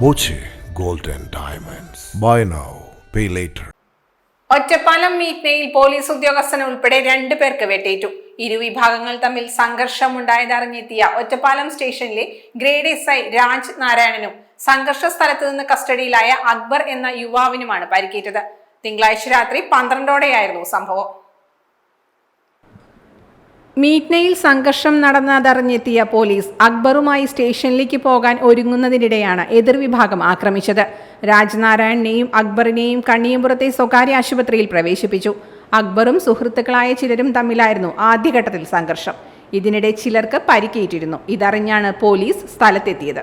Boche gold and Diamonds. Buy now, pay later. Ottapalam മീറ്റ്നയിൽ police ഉദ്യോഗസ്ഥൻ ഉൾപ്പെടെ രണ്ടു പേർക്ക് വെട്ടേറ്റു ഇരുവിഭാഗങ്ങൾ തമ്മിൽ സംഘർഷമുണ്ടായതറിഞ്ഞെത്തിയ ഒറ്റപ്പാലം സ്റ്റേഷനിലെ ഗ്രേഡ് എസ് ഐ രാജ് നാരായണനും സംഘർഷ സ്ഥലത്ത് നിന്ന് കസ്റ്റഡിയിലായ അക്ബർ എന്ന യുവാവിനുമാണ് പരിക്കേറ്റത് തിങ്കളാഴ്ച രാത്രി പന്ത്രണ്ടോടെയായിരുന്നു സംഭവം മീറ്റ്നയിൽ സംഘർഷം നടന്നതറിഞ്ഞെത്തിയ പോലീസ് അക്ബറുമായി സ്റ്റേഷനിലേക്ക് പോകാൻ ഒരുങ്ങുന്നതിനിടെയാണ് എതിർവിഭാഗം ആക്രമിച്ചത്. രാജ്നാരായണനെയും അക്ബറിനെയും കണ്ണിയമ്പുറത്തെ സ്വകാര്യ ആശുപത്രിയിൽ പ്രവേശിപ്പിച്ചു. അക്ബറും സുഹൃത്തുക്കളായ ചിലരും തമ്മിലായിരുന്നു ആദ്യഘട്ടത്തിൽ സംഘർഷം. ഇതിനിടെ ചിലർക്ക് പരിക്കേറ്റിരുന്നു. ഇതറിഞ്ഞാണ് പോലീസ് സ്ഥലത്തെത്തിയത്.